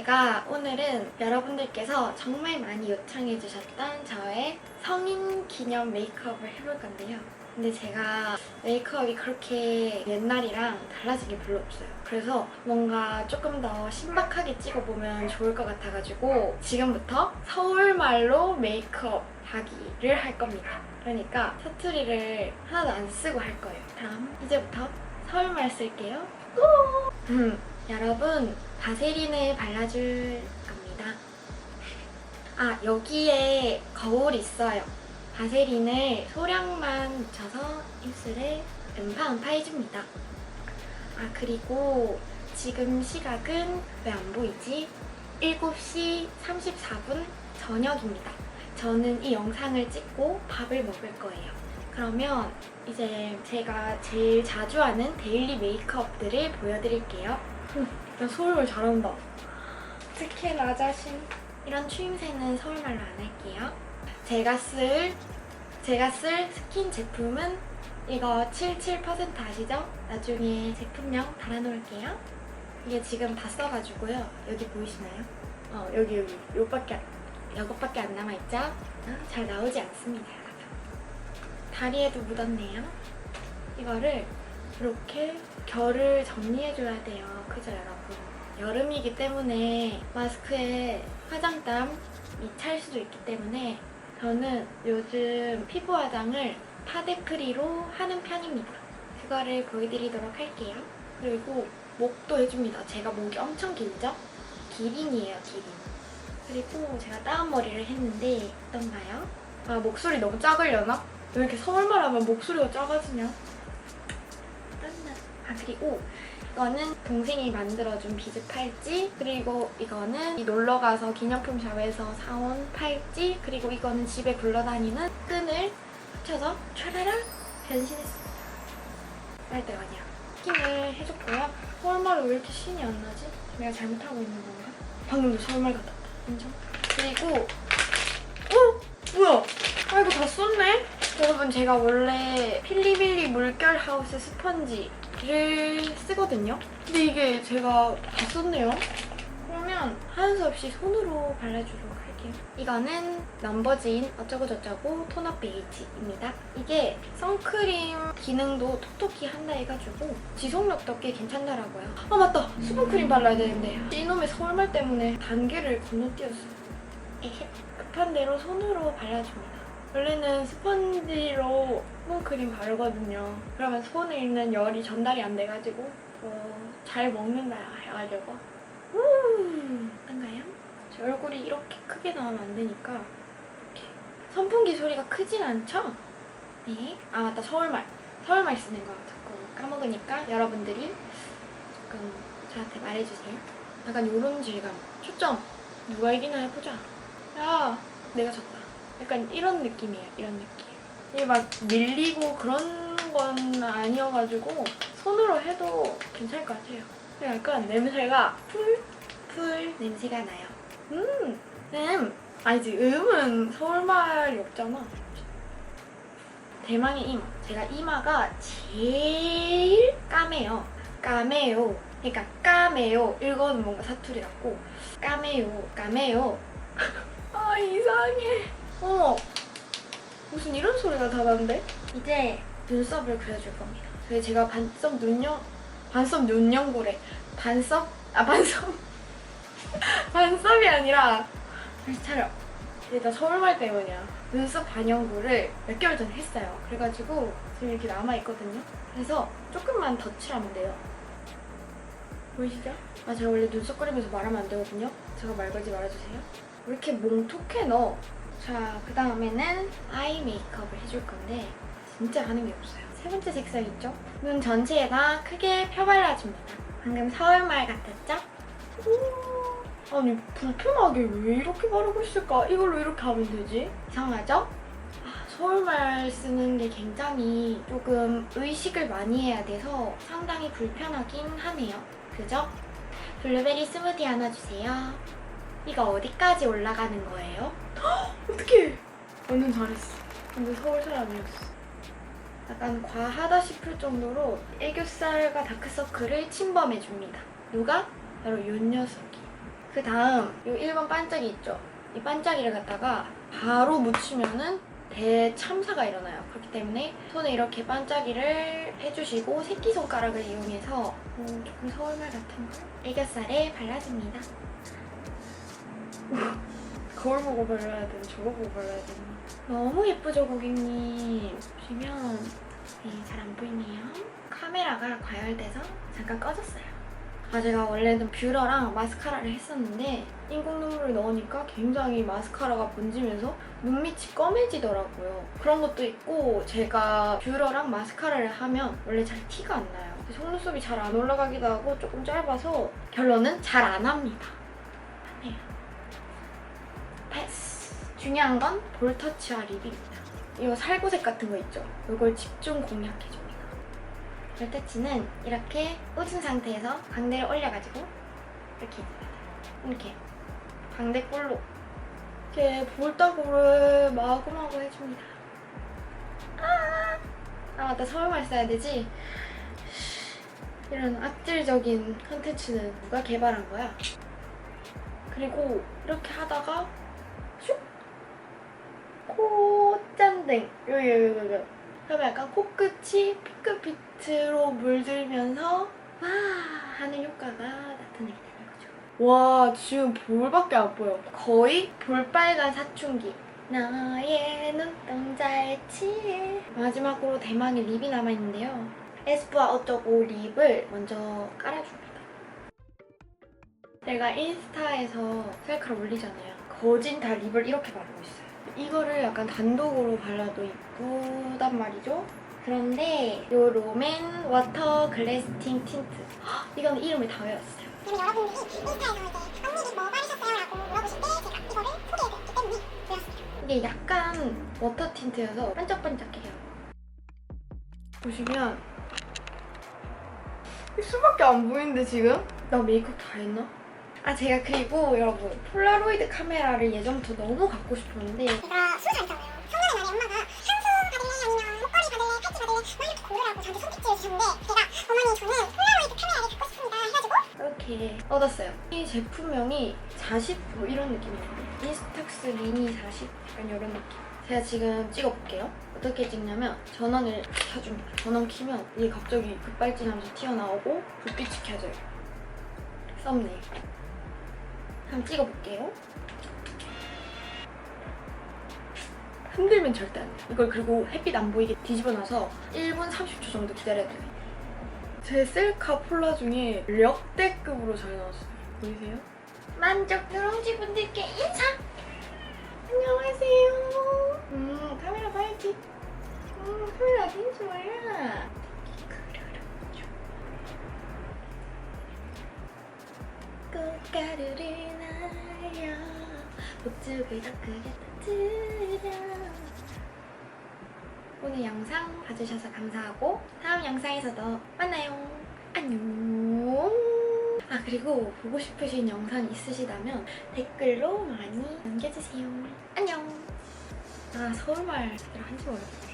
아, 제가 오늘은 여러분들께서 정말 많이 요청해주셨던 저의 성인 기념 메이크업을 해볼 건데요. 근데 제가 메이크업이 그렇게 옛날이랑 달라진 게 별로 없어요. 그래서 뭔가 조금 더 신박하게 찍어보면 좋을 것 같아가지고 지금부터 서울말로 메이크업 하기를 할 겁니다. 그러니까 사투리를 하나도 안 쓰고 할 거예요. 그럼 이제부터 서울말 쓸게요. 음, 여러분 바세린을 발라줄 겁니다. 아 여기에 거울 있어요. 바세린을 소량만 묻혀서 입술에 음파음파 해줍니다. 아 그리고 지금 시각은 왜 안 보이지? 7시 34분 저녁입니다. 저는 이 영상을 찍고 밥을 먹을 거예요. 그러면 이제 제가 제일 자주 하는 데일리 메이크업들을 보여드릴게요. 나 서울말 잘한다. 특히 나 자신. 이런 추임새는 서울말로 안 할게요. 제가 쓸 제가 쓸 스킨 제품은 이거 77% 아시죠? 나중에 제품명 달아놓을게요. 이게 지금 다 써가지고요. 여기 보이시나요? 어 여기 여기 요밖에 안- 이것밖에 안 남아있죠? 어, 잘 나오지 않습니다, 여러분. 다리에도 묻었네요. 이거를 이렇게 결을 정리해줘야 돼요. 그죠, 여러분? 여름이기 때문에 마스크에 화장땀이 찰 수도 있기 때문에 저는 요즘 피부 화장을 파데프리로 하는 편입니다. 그거를 보여드리도록 할게요. 그리고 목도 해줍니다. 제가 목이 엄청 길죠? 기린이에요, 기린. 그리고 제가 다운 머리를 했는데 어떤가요? 아 목소리 너무 작으려나? 왜 이렇게 서울말 하면 목소리가 작아지냐? 그리고 이거는 동생이 만들어준 비즈 팔찌 그리고 이거는 이 놀러가서 기념품 샵에서 사온 팔찌 그리고 이거는 집에 굴러다니는 끈을 붙여서 촤라라 변신했습니다. 빨대 아니야. 스킨을 해줬고요. 서울말이 왜 이렇게 신이 안 나지? 내가 잘못하고 있는 건가? 방금도 서울말 같았다. 인정? 그리고 어? 뭐야? 아 이거 다 썼네? 여러분 제가 원래 필리밀리 물결 하우스 스펀지 를 쓰거든요. 근데 이게 제가 다 썼네요. 그러면 하는 수 없이 손으로 발라주도록 할게요. 이거는 넘버즈인 어쩌고저쩌고 톤업 베이지입니다. 이게 선크림 기능도 톡톡히 한다 해가지고 지속력도 꽤 괜찮더라고요. 아 맞다! 수분크림 발라야 되는데 이놈의 서울말 때문에 단계를 건너뛰었어요. 급한 대로 손으로 발라줍니다. 원래는 스펀지로 수분크림 바르거든요. 그러면 손에 있는 열이 전달이 안 돼가지고 더잘 먹는다 해가지고 음, 어떤가요? 제 얼굴이 이렇게 크게 나오면 안 되니까 이렇게 선풍기 소리가 크진 않죠? 네. 아 맞다 서울말 서울말 쓰는 거 자꾸 까먹으니까 여러분들이 조금 저한테 말해주세요. 약간 요런 질감. 초점 누가 이기나 해보자. 야 내가 졌다. 약간 이런 느낌이에요. 이런 느낌. 이게 막 밀리고 그런 건 아니어가지고 손으로 해도 괜찮을 것 같아요. 약간 냄새가 풀풀 냄새가 나요. 음, 음. 아니지 음은 서울말이 없잖아. 대망의 이마. 제가 이마가 제일 까매요. 까매요. 그러니까 까매요. 이거는 뭔가 사투리 같고 까매요. 까매요. 아 이상해. 어 무슨 이런 소리가 다 나는데? 이제 눈썹을 그려줄 겁니다. 그래서 제가 반썹 눈썹 반썹 눈연고래. 반썹 아 반썹 반썹이 아니라 정신 차려. 이게 다 서울말 때문이야. 눈썹 반영구를 몇 개월 전에 했어요. 그래가지고 지금 이렇게 남아있거든요. 그래서 조금만 더 칠하면 돼요. 보이시죠? 아, 제가 원래 눈썹 그리면서 말하면 안 되거든요. 제가 말 걸지 말아주세요. 왜 이렇게 몽톡해 너? 자, 그 다음에는 아이 메이크업을 해줄 건데 진짜 하는 게 없어요. 세 번째 색상 있죠? 눈 전체에다 크게 펴발라줍니다. 방금 서울말 같았죠? 오, 아니 불편하게 왜 이렇게 바르고 있을까? 이걸로 이렇게 하면 되지? 이상하죠? 아, 서울말 쓰는 게 굉장히 조금 의식을 많이 해야 돼서 상당히 불편하긴 하네요. 그죠? 블루베리 스무디 하나 주세요. 이거 어디까지 올라가는 거예요? 어떡해! 완전 잘했어. 근데 서울 사람이었어. 약간 과하다 싶을 정도로 애교살과 다크서클을 침범해줍니다. 누가? 바로 요 녀석이. 그 다음 이 1번 반짝이 있죠? 이 반짝이를 갖다가 바로 묻히면은 대참사가 일어나요. 그렇기 때문에 손에 이렇게 반짝이를 해주시고 새끼손가락을 이용해서 음, 조금 서울말 같은 걸 애교살에 발라줍니다. 거울 보고 발라야 되나 저거 보고 발라야 되나 너무 예쁘죠 고객님? 보시면 네, 잘 안 보이네요. 카메라가 과열돼서 잠깐 꺼졌어요. 아 제가 원래는 뷰러랑 마스카라를 했었는데 인공 눈물을 넣으니까 굉장히 마스카라가 번지면서 눈밑이 검해지더라고요. 그런 것도 있고 제가 뷰러랑 마스카라를 하면 원래 잘 티가 안 나요. 속눈썹이 잘 안 올라가기도 하고 조금 짧아서 결론은 잘 안 합니다. 네. 패스. 중요한 건 볼터치와 립입니다. 이거 살구색 같은 거 있죠? 이걸 집중 공략해줍니다. 볼터치는 이렇게 꽂은 상태에서 광대를 올려가지고 이렇게. 이렇게 광대꼴로 이렇게 볼따구를 마구마구 해줍니다. 아, 아 맞다 서울말 써야 되지? 이런 악질적인 컨텐츠는 누가 개발한 거야? 그리고 이렇게 하다가 슉! 코짠댕 여기 여기 여기. 그러면 약간 코끝이 핑크빛으로 물들면서 와 하는 효과가 나타나게 되는 거죠 와 지금 볼밖에 안 보여 거의 볼빨간 사춘기 너의 눈동자에 취해 마지막으로 대망의 립이 남아있는데요 에스쁘아 어쩌고 립을 먼저 깔아줍니다 내가 인스타에서 셀카를 올리잖아요. 거진 다 립을 이렇게 바르고 있어요. 이거를 약간 단독으로 발라도 이쁘단 말이죠. 그런데 이 롬앤 워터 글래스팅 틴트. 헉, 이건 이름을 다 외웠어요. 그러면 여러분들이 인스타에서 이제 언니 립뭐 바르셨어요? 라고 물어보실 때 제가 이거를 소개해드렸기 때문에 골랐습니다. 이게 약간 워터 틴트여서 반짝반짝해요. 보시면 수밖에 안 보이는데 지금? 나 메이크업 다 했나? 아 제가 그리고 여러분 폴라로이드 카메라를 예전부터 너무 갖고 싶었는데 이거 수술 있잖아요. 성년의 날에 엄마가 향수 받을래 아니면 목걸이 받을래 팔찌 받을래 막 이렇게 고르라고 저한테 손짓질 주셨는데 제가 어머니 저는 폴라로이드 카메라를 갖고 싶습니다 해가지고 이렇게 얻었어요. 이 제품명이 40뭐 이런 느낌이에요. 인스탁스 미니 40 약간 이런 느낌. 제가 지금 찍어볼게요. 어떻게 찍냐면 전원을 켜줍니다. 전원 키면 이게 갑자기 급발진하면서 튀어나오고 불빛이 켜져요. 썸네일. 한번 찍어볼게요. 흔들면 절대 안 돼요. 이걸 그리고 햇빛 안 보이게 뒤집어 놔서 1분 30초 정도 기다려야 돼요. 제 셀카 폴라 중에 역대급으로 잘 나왔어요. 보이세요? 만족 누룽지 분들께 인사! 안녕하세요. 음, 카메라 봐야지. 음, 카메라 어딘지 몰라. 꽃가루 목축을 더 크게 터뜨려 오늘 영상 봐주셔서 감사하고 다음 영상에서도 만나요. 안녕. 아 그리고 보고 싶으신 영상 있으시다면 댓글로 많이 남겨주세요. 안녕. 아 서울말 제대로 한지 모르겠어.